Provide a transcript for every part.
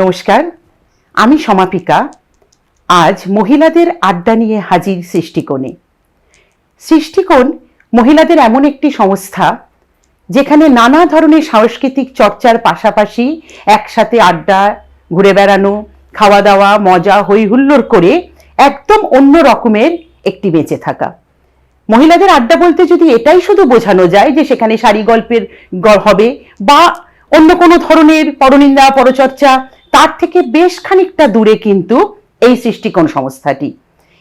নমস্কার, আমি সমাপিকা। আজ মহিলাদের আড্ডা নিয়ে হাজির সৃষ্টিকোণে। সৃষ্টিকোণ মহিলাদের এমন একটি সংস্থা, যেখানে নানা ধরনের সাংস্কৃতিক চর্চার পাশাপাশি একসাথে আড্ডা, ঘুরে বেড়ানো খাওয়া দাওয়া মজা হই হুল্লোড় করে একদম অন্য রকমের একটি বেঁচে থাকা। মহিলাদের আড্ডা বলতে যদি এটাই শুধু বোঝানো যায় যে সেখানে শাড়ি গল্পের হবে বা অন্য কোনো ধরনের পরনিন্দা, পরচর্চা তার থেকে বেশ খানিকটা দূরে কিন্তু এই সৃষ্টিকোণ সংস্থাটি।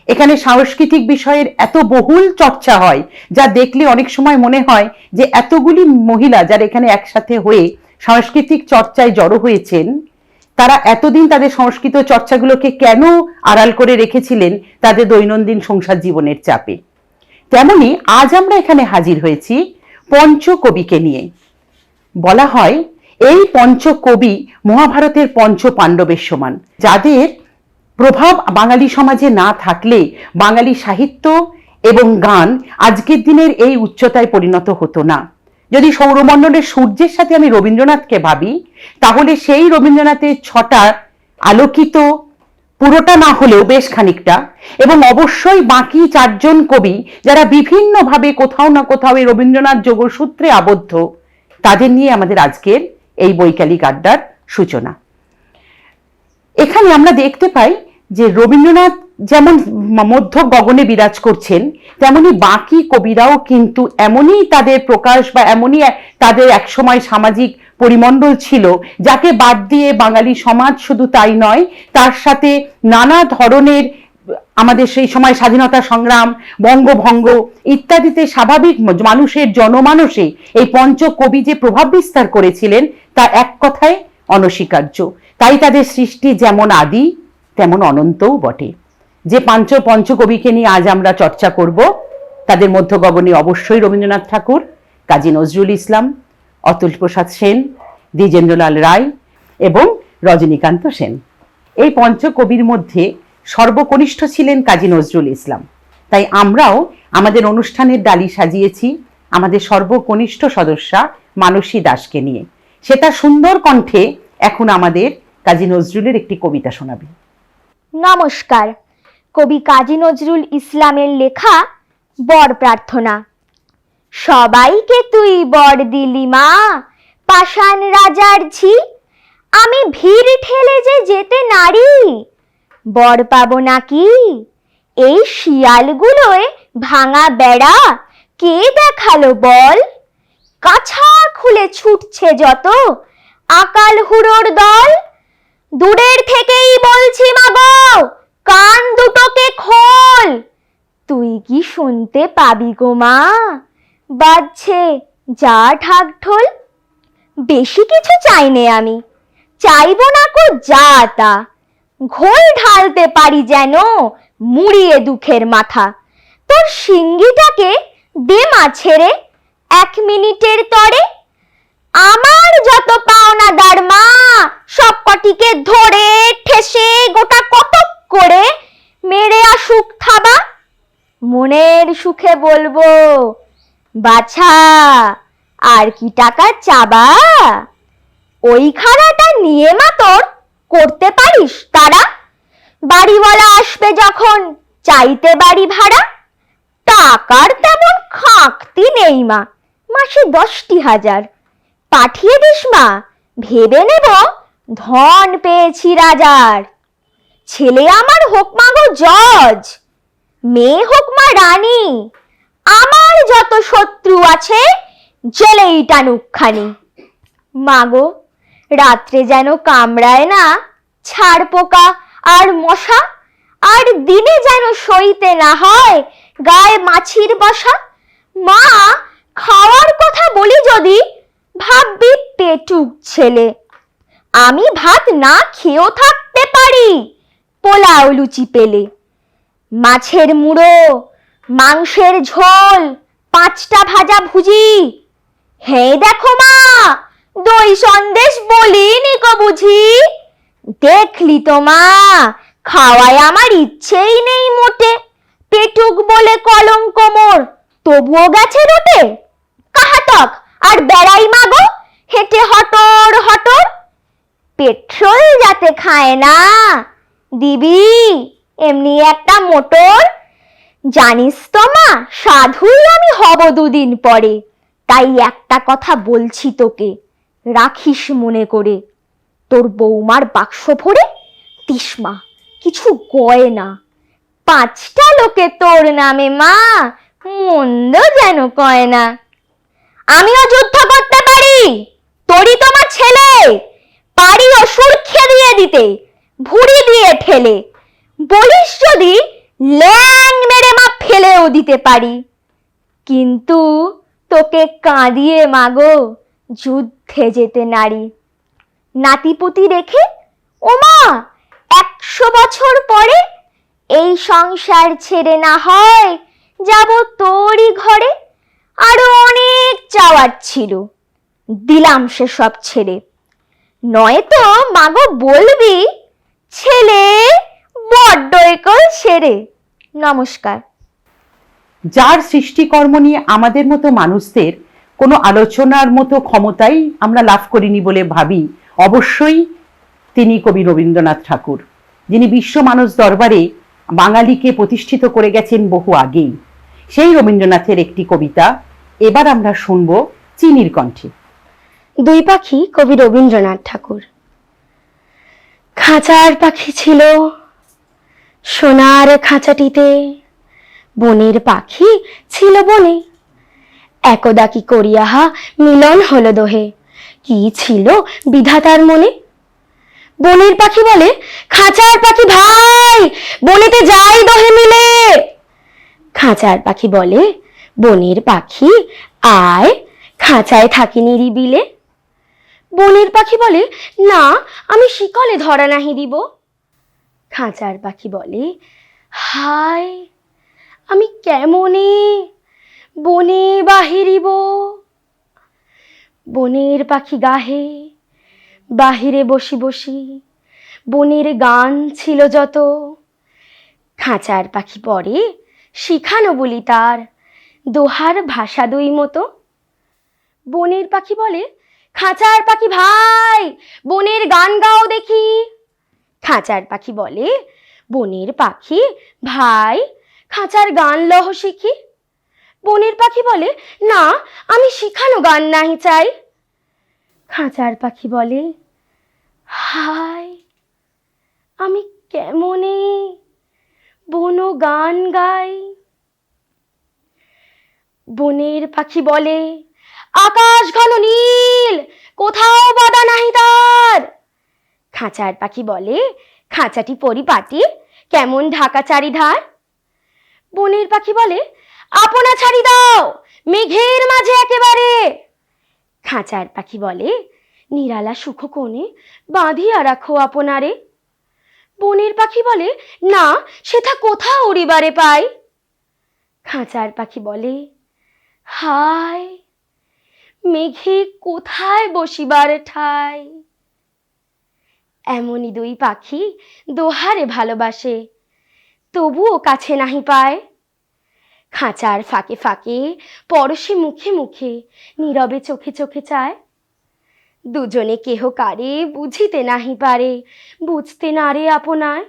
এখানে সাংস্কৃতিক বিষয়ের এত বহুল চর্চা হয়, যা দেখলে অনেক সময় মনে হয় যে এতগুলি মহিলা যারা এখানে একসাথে হয়ে সাংস্কৃতিক চর্চায় জড়ো হয়েছেন, তারা এতদিন তাদের সংস্কৃত চর্চাগুলোকে কেন আড়াল করে রেখেছিলেন তাদের দৈনন্দিন সংসার জীবনের চাপে। তেমনি আজ আমরা এখানে হাজির হয়েছি পঞ্চকবিকে নিয়ে। বলা হয় এই পঞ্চকবি মহাভারতের পঞ্চ পাণ্ডবের সমান। যাদের প্রভাব বাঙালি সমাজে না থাকলে বাঙালি সাহিত্য এবং গান আজকের দিনের এই উচ্চতায় পরিণত হতো না। যদি সৌরমণ্ডলের সূর্যের সাথে আমি রবীন্দ্রনাথকে ভাবি, তাহলে সেই রবীন্দ্রনাথের ছটা আলোকিত পুরোটা না হলেও বেশ খানিকটা এবং অবশ্যই বাকি চারজন কবি যারা বিভিন্নভাবে কোথাও না কোথাও এই রবীন্দ্রনাথ যোগসূত্রে আবদ্ধ, তাদের নিয়ে আমাদের আজকের এই বৈকালিক আড্ডার সূচনা। এখানে আমরা দেখতে পাই যে রবীন্দ্রনাথ যেমন মধ্য গগনে বিরাজ করছেন, তেমনি বাকি কবিরাও কিন্তু এমনই তাদের প্রকাশ বা এমনই তাদের একসময় সামাজিক পরিমণ্ডল ছিল, যাকে বাদ দিয়ে বাঙালি সমাজ শুধু তাই নয়, তার সাথে নানা ধরনের আমাদের সেই সময় স্বাধীনতা সংগ্রাম, বঙ্গভঙ্গ ইত্যাদিতে স্বাভাবিক মানুষের জনমানসে এই পঞ্চকবি যে প্রভাব বিস্তার করেছিলেন তা এক কথায় অনস্বীকার্য। তাই তাদের সৃষ্টি যেমন আদি, তেমন অনন্তও বটে। যে পাঞ্চ পঞ্চকবিকে নিয়ে আজ আমরা চর্চা করব, তাদের মধ্য গগনে অবশ্যই রবীন্দ্রনাথ ঠাকুর, কাজী নজরুল ইসলাম, অতুল প্রসাদ সেন, দ্বিজেন্দ্রলাল রায় এবং রজনীকান্ত সেন। এই পঞ্চকবির মধ্যে সর্বকনিষ্ঠ ছিলেন কাজী নজরুল ইসলাম। তাই আমরাও আমাদের অনুষ্ঠানের ডালি সাজিয়েছি আমাদের সর্বকনিষ্ঠ সদস্যা মানসী দাসকে নিয়ে। সে তার সুন্দর কণ্ঠে এখন আমাদের কাজী নজরুলের একটি কবিতা শোনাবে। নমস্কার। কবি কাজী নজরুল ইসলামের লেখা বর প্রার্থনা। সবাইকে তুই বর দিলি মা, পাষাণ রাজার ঝি, আমি ভিড় ঠেলে যে যেতে নারী বর পাবো নাকি? এই শিয়ালগুলোয় ভাঙা বেড়া কে দেখাল বল? কাছা খুলে ছুটছে যত আকাল হুড়োর দল। দূরের থেকেই বলছি মাগো, কান দুটোকে খোল। তুই কি শুনতে পাবি গো মা? বাজছে যা ঢাক ঢোল। বেশি কিছু চাইনে আমি। চাইব না কো যা তা। ঘোল ঢালতে পারি যেন মুড়িয়ে দুঃখের মাথা। তোর সিঙ্গিটাকে দে মা ছেড়ে, এক মিনিটের তরে। আমার যত পাওনা দার মা, সব কটিকে ধরে ঠেসে গোটা কতক করে মেরে আসুক থাবা। মনের সুখে বলব, বাছা, আর কি টাকা চাবা? ওই খাড়াটা নিয়ে মা তোর করতে পারিস? তারা বাড়িওয়ালা আসবে যখন, চাইতে বাড়ি ভাড়া? টাকার তেমন খাঁকতি নেই মা, মাসে দশটি হাজার। পাঠিয়ে দিস মা, ভেবে নেব ধন পেয়েছি রাজার। ছেলে আমার হোক মা গো জজ, মেয়ে হোক মা রানী, আমার যত শত্রু আছে, জেলেই টানুকখানি মাগো রাত্রে যেন কামড়ায় না ছাড় পোকা আর মশা, আর দিনে যেন সইতে না হয় গায়ে মাছির বসা। মা, খাওয়ার কথা বলি যদি, ভাববি পেটুক ছেলে। আমি ভাত না খেয়েও থাকতে পারি, পোলাও লুচি পেলে। মাছের মুড়ো, মাংসের ঝোল, পাঁচটা ভাজা ভুজি। হে দেখো মা, দই সন্দেশ বলিনি কো বুঝি? দেখলি তো মা, খাওয়ায় আমার ইচ্ছেই নেই মোটে। পেটুক বলে কলঙ্ক মোর, তবুও গেছে রোটে। কাহাতক আর বেড়াই মাগো হেঁটে হটর হটর। পেট্রোল যাতে খায় না, দিবি, এমনি একটা মোটর। জানিস তো মা, সাধুই আমি হব দুদিন পরে, তাই একটা কথা বলছি তোকে, রাখিস মনে করে। তোর বৌমার বাক্স ভরে তিসমা কিছু গয়না পাঁচটা লোকে তোর নামে মা, মন্দ যেন কয় না। আমিও যুদ্ধ করতে পারি, তোরই তোমার ছেলে। পারি অসুর খেদিয়ে দিতে, ভুড়ি দিয়ে ঠেলে। বলিস যদি, ল্যাং মেরে মা ফেলেও দিতে পারি। কিন্তু তোকে কাঁদিয়ে মাগো যুদ্ধে যেতে নারী। নাতিপুতি রেখে ওমা, একশো বছর পরে এই সংসার ছেড়ে না হয়, যাব তোরই ঘরে। আরও অনেক চাওয়ার ছিল, দিলাম সে সব ছেড়ে। নয়তো মাগো বলবি, ছেলে, বড্ড একল সেরে। নমস্কার। যার সৃষ্টিকর্ম নিয়ে আমাদের মতো মানুষদের কোনো আলোচনার মতো ক্ষমতাই আমরা লাভ করিনি বলে ভাবি অবশ্যই তিনি কবি রবীন্দ্রনাথ ঠাকুর, যিনি বিশ্ব মানুষ দরবারে বাঙালিকে প্রতিষ্ঠিত করে গেছেন বহু আগেই। সেই রবীন্দ্রনাথের একটি কবিতা, এবার আমরা শুনব চিনির কণ্ঠে। দুই পাখি কবি রবীন্দ্রনাথ ঠাকুর। খাঁচার পাখি ছিল সোনার খাঁচাটিতে, বনের পাখি ছিল বনে। একদা কি করিয়াহা মিলন হলো দোহে। কি ছিল বিধাতার মনে? বনের পাখি বলে, খাঁচার পাখি ভাই, বনেতে যাই দোহে মিলে। খাঁচার পাখি বলে, বনের পাখি আয়, খাঁচায় থাকি নিরিবিলে বনের পাখি বলে, না, আমি শিকলে ধরা নাহি দিব। খাঁচার পাখি বলে, হায়, আমি কেমনে বনে বাহিরিব? বনের পাখি গাহে, বাহিরে বসি বসি, বনের গান ছিল যত। খাঁচার পাখি পরে শিখানো বলি তার, দোহার ভাষা দুই মতো। বনের পাখি বলে, খাঁচার পাখি ভাই, বনের গান গাও দেখি। খাঁচার পাখি বলে, বনের পাখি ভাই, খাঁচার গান লহ শিখি। বনের পাখি বলে, না, আমি শিখানো গান নাহি চাই। খাঁচার পাখি বলে, হায়, আমি কেমনে বন গান গাই? বনের পাখি বলে, আকাশ ঘন নীল, কোথাও বাধা নাহি তার। খাঁচার পাখি বলে, খাঁচাটি পরিপাটি, কেমন ঢাকা চারিধার? বনের পাখি বলে আপনা ছাড়ি দাও। মেঘের মাঝে একেবারে। খাঁচার পাখি বলে, নিরালা সুখ কোণে বাঁধিয়া রাখো আপনারে। বনের পাখি বলে, না, সেথা কোথাও উড়িবারে পাই। খাঁচার পাখি বলে, হায়, মেঘে কোথায় বসিবার ঠাই? এমনই দুই পাখি দোহারে ভালোবাসে, তবুও কাছে নাহি পায়। খাঁচার ফাঁকে ফাঁকে, পরশে মুখে মুখে, নীরবে চোখে চোখে চায়। দুজনে কেহ কারে বুঝিতে নাহি পারে, বুঝতে না রে আপনার।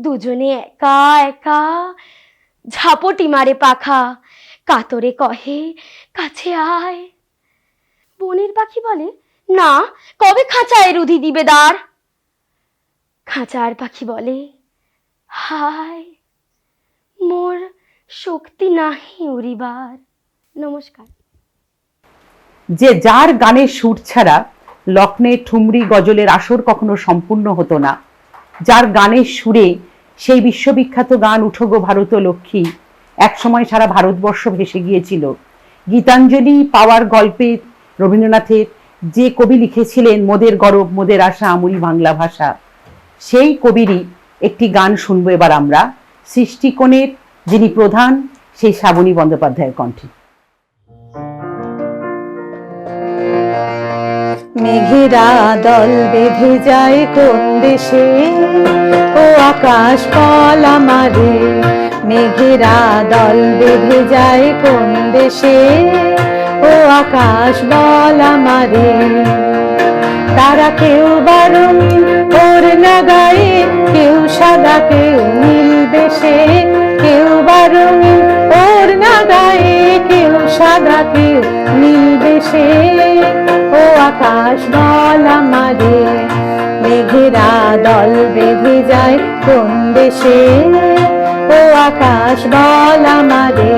দুজনে একা একা ঝাপটি মারে পাখা, কাতরে কহে, কাছে আয়। বনের পাখি বলে, না, কবে খাঁচায় রুধি দিবে দ্বার? খাঁচার পাখি বলে, হায়, মোর শক্তি নাহি উড়িবার। নমস্কার। যে যার গানের সুর ছাড়া লক্ষ্ণে ঠুমরি গজলের আসর কখনো সম্পূর্ণ হতো না। যার গানের সুরে সেই বিশ্ববিখ্যাত গান উঠো গো ভারত লক্ষ্মী। একসময় সারা ভারতবর্ষ ভেসে গিয়েছিল। গীতাঞ্জলি পাওয়ার গল্পে রবীন্দ্রনাথের যে কবি লিখেছিলেন, মোদের গরব, মোদের আশা, আমুল বাংলা ভাষা। সেই কবিরই একটি গান শুনব এবার আমরা। সৃষ্টিকোণের যিনি প্রধান, সেই শ্রাবণী বন্দ্যোপাধ্যায়ের কণ্ঠে। মেঘেরা দল বেঁধে যায় কোন দেশে? ও আকাশ বল আমারে। মেঘেরা দল বেঁধে যায় কোন দেশে? ও আকাশ, বল আমারে। তারা কেউ বারণ ওর না গায়ে কেউ সাদা, কেউ নীল বেশে। কেউ বারণ ওর না গায়ে কেউ সাদা, কেউ নীল দেশে ও আকাশ বল আমারে, মেঘেরা দল বেঁধে যায় কোন দেশে? ও আকাশ বল আমারে।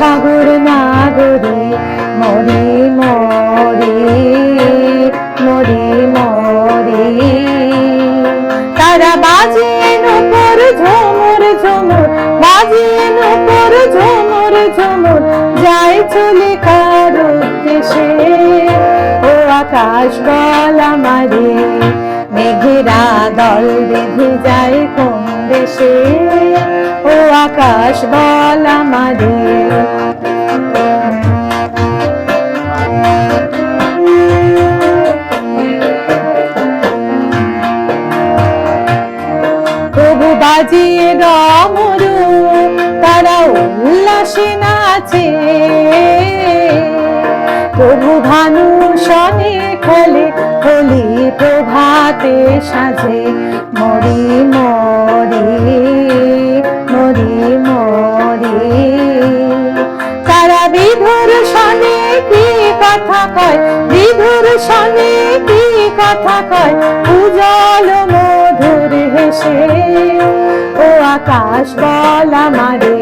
সাগর নাগরি, মরে মরে মরে মরে। তারা বাজিয়ে নপর ঝমর ঝমর, বাজিয়ে নপর ঝমর ঝমর, যায় চলে কার দেশে। ও আকাশ বল আমারে মেঘেরা দল বেঁধে যায় কোন দেশে? ও আকাশ, বল আমারে প্রভু বাজিয়ে রমরু তারা উল্লাসে নাচে। প্রভু ভানু প্রভাতে সাজে, মরি মরি মরি মরি। তারা বিধুর শনে কি কথা কয় বিধুর শনে কি কথা কয় উজল মধুর হেসে, ও আকাশ, বল আমারে,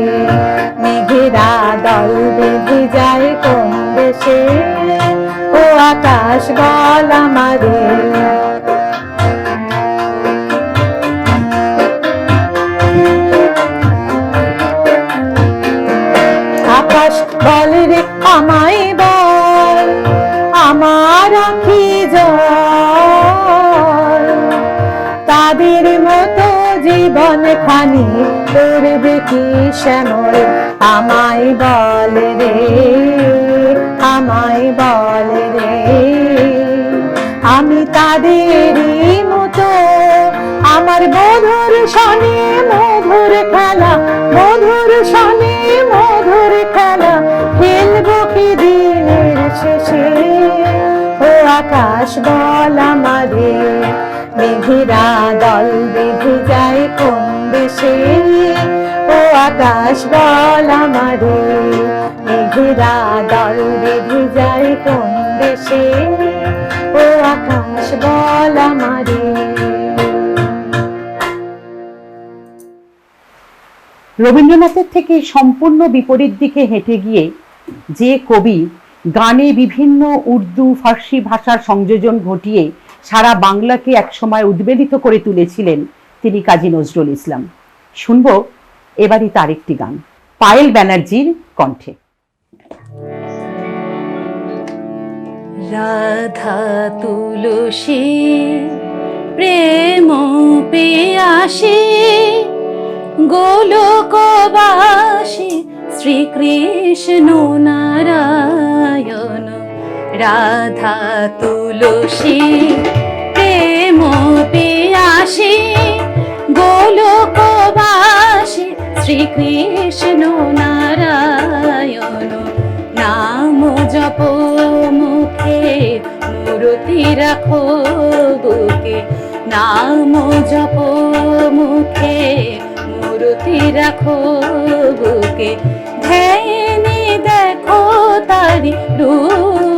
মেঘেরা দল বেঁধে যায় কোন দেশে? ও আকাশ, বল আমারে। কি শ্যামল আমায় বল রে, আমায় বল রে। আমি তাদেরই মতো, আমার মধুর শনি মধুর খেলা, মধুর শনি মধুর খেলা, খেলব কি দিনের শেষে? ও আকাশ বল আমারে, মেঘেরা দল বেঁধে যায় কোন দেশে? আকাশ বল আমারে, মেঘেরা দল বেঁধে যায় কোন দেশে? ও আকাশ বল আমারে। রবীন্দ্রনাথের থেকে সম্পূর্ণ বিপরীত দিকে হেঁটে গিয়ে যে কবি গানে বিভিন্ন উর্দু ফার্সি ভাষার সংযোজন ঘটিয়ে সারা বাংলাকে একসময় উদ্বেলিত করে তুলেছিলেন তিনি কাজী নজরুল ইসলাম। শুনব এবারই তার একটি গান, পায়েল ব্যানার্জির কণ্ঠে। রাধা তুলসী, প্রেম পেয়াসী, গোলকবাসী, শ্রীকৃষ্ণ নারায়ণ। রাধা তুলসী, প্রেম পেয়াসী, গোলকবাসী শ্রীকৃষ্ণ নারায়ণ, নাম জপ মুখে, মূরতি রাখো বুকে। নাম জপ মুখে, মূরতি রাখো বুকে। ধ্যানে দেখো তারি রূপ।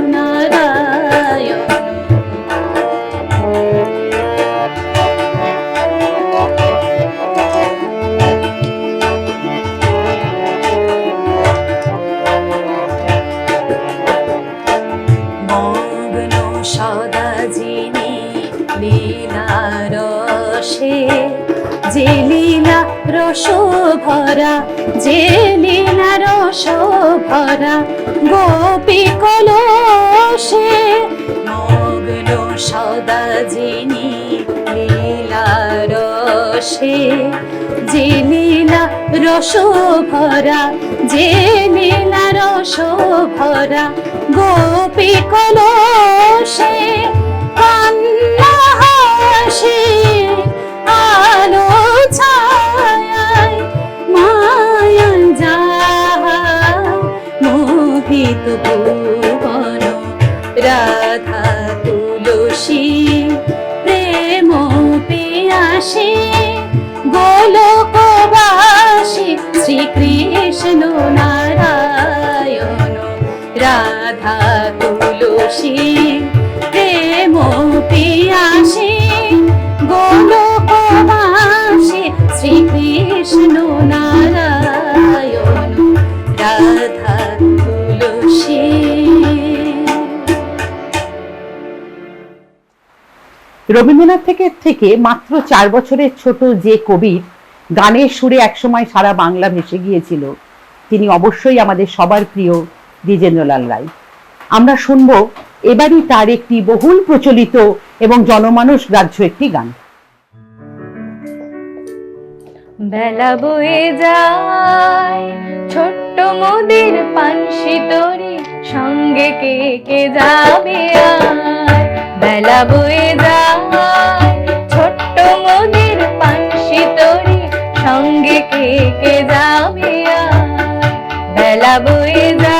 ভরা যে লীলা রস ভরা গোপী কলসে। মগ্ন সদা যিনি লীলার রসে যে লীলা রস ভরা যে লীলা রস ভরা গোপী কলসে। কান্না হাসি, আলো ছায়। মোহিত ভুবন রাধা তুলসী প্রেম পিয়াসী গোলকবাসী শ্রীকৃষ্ণ নারায়ণ রাধা তুলসী প্রেম পিয়াসী। রবীন্দ্রনাথ থেকে থেকে মাত্র চার বছরের ছোট যে কবির গানের সুরে একসময় সারা বাংলা ভেসে গিয়েছিল। তিনি অবশ্যই আমাদের সবার প্রিয় দ্বিজেন্দ্রলাল রায়। আমরা শুনব এবারই তার একটি বহুল প্রচলিত এবং জনমানুষ গ্রাহ্য একটি গান। বেলা বয়ে যায়, ছোট্ট মোদির পানসি তরি সঙ্গে কে কে যাবে আর বেলা বয়ে যায় ছোট্ট মোদির পানসি তরি সঙ্গে কে কে যাবে বেলা বয়ে যায়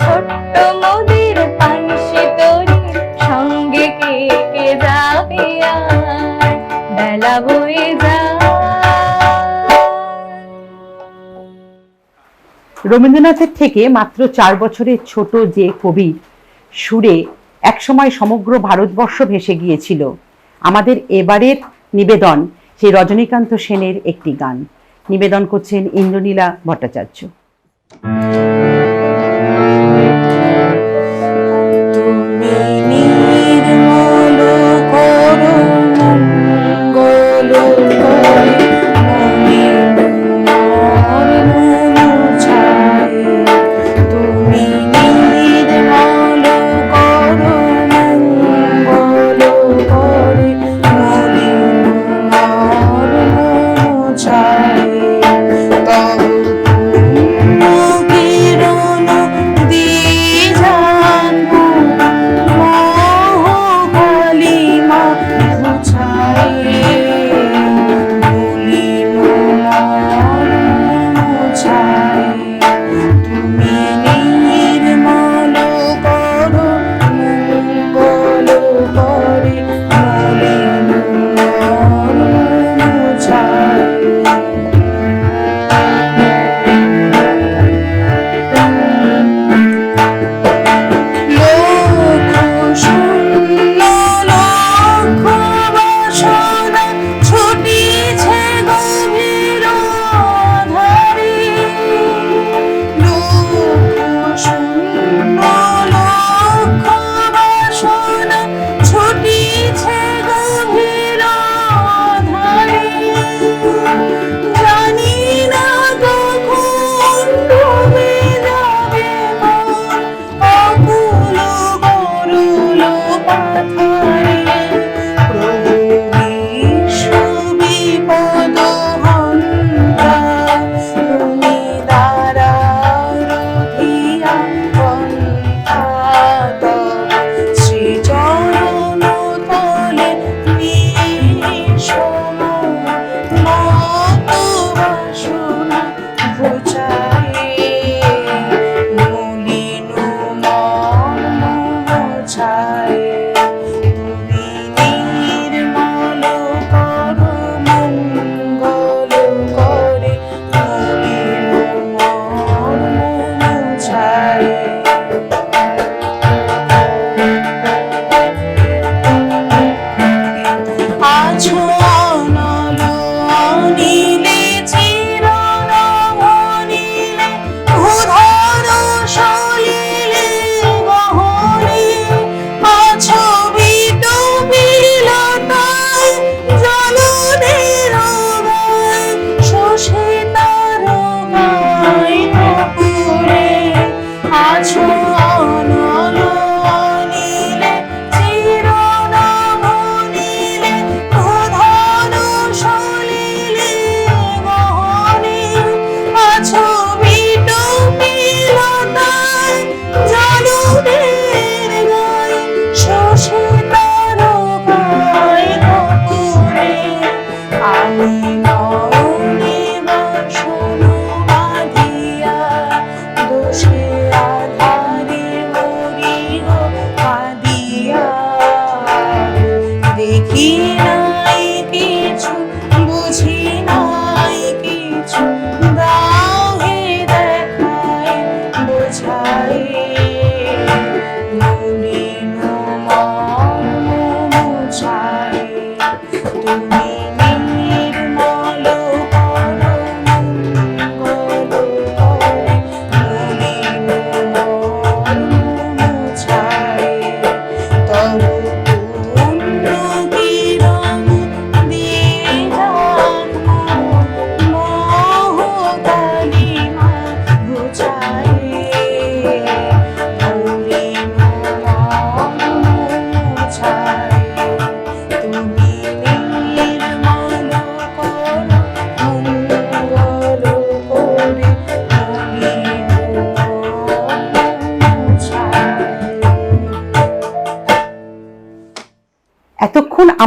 ছোট্ট মোদের সঙ্গে কে কে যাবে বেলা রবীন্দ্রনাথের থেকে মাত্র চার বছরের ছোট যে কবি, সুরে একসময় সমগ্র ভারতবর্ষ ভেসে গিয়েছিল। আমাদের এবারের নিবেদন, সেই রজনীকান্ত সেনের একটি গান। নিবেদন করছেন ইন্দ্রনীলা ভট্টাচার্য। Música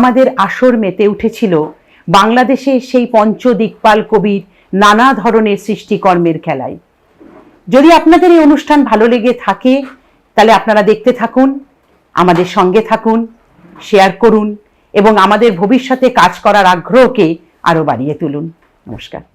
আমাদের আসর মেতে উঠেছিল বাংলাদেশে সেই পঞ্চদিকপাল কবির নানা ধরনের সৃষ্টিকর্মের খেলায়। যদি আপনাদের এই অনুষ্ঠান ভালো লেগে থাকে, তাহলে আপনারা দেখতে থাকুন, আমাদের সঙ্গে থাকুন, শেয়ার করুন এবং আমাদের ভবিষ্যতে কাজ করার আগ্রহকে আরও বাড়িয়ে তুলুন। নমস্কার।